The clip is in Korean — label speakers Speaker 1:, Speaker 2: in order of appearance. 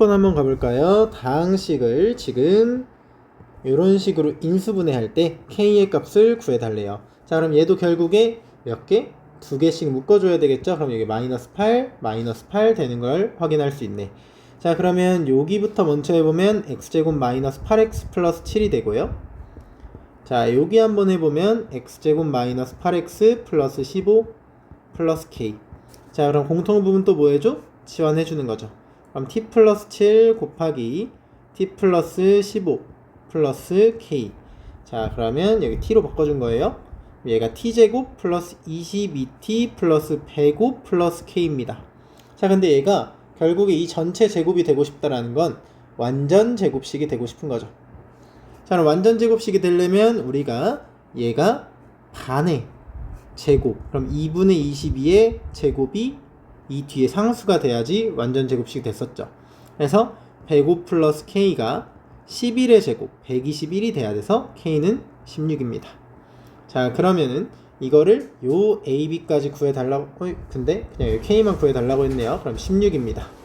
Speaker 1: 16번 한번 가볼까요? 다항식을 지금 이런 식으로 인수분해할 때 k의 값을 구해달래요. 자, 그럼 얘도 결국에 몇 개? 두 개씩 묶어줘야 되겠죠? 그럼 여기 마이너스 8, 마이너스 8 되는 걸 확인할 수 있네. 자, 그러면 여기부터 먼저 해보면 x제곱 마이너스 8x 플러스 7이 되고요. 자, 여기 한번 해보면 x제곱 마이너스 8x 플러스 15 플러스 k. 자, 그럼 공통 부분 또 뭐 해줘? 치환해주는 거죠. 그럼 t 플러스 7 곱하기 t 플러스 15 플러스 k. 자, 그러면 여기 t로 바꿔준 거예요. 얘가 t제곱 플러스 22t 플러스 105 플러스 k입니다. 자, 근데 얘가 결국에 이 전체 제곱이 되고 싶다라는 건 완전 제곱식이 되고 싶은 거죠. 자, 그럼 완전 제곱식이 되려면 우리가 얘가 반의 제곱. 그럼 2분의 22의 제곱이 이 뒤에 상수가 돼야지 완전 제곱식이 됐었죠. 그래서 105 플러스 k가 11의 제곱, 121이 돼야 돼서 k는 16입니다. 자, 그러면은 이거를 요 ab까지 구해달라고, 어이, 근데 그냥 k만 구해달라고 했네요. 그럼 16입니다.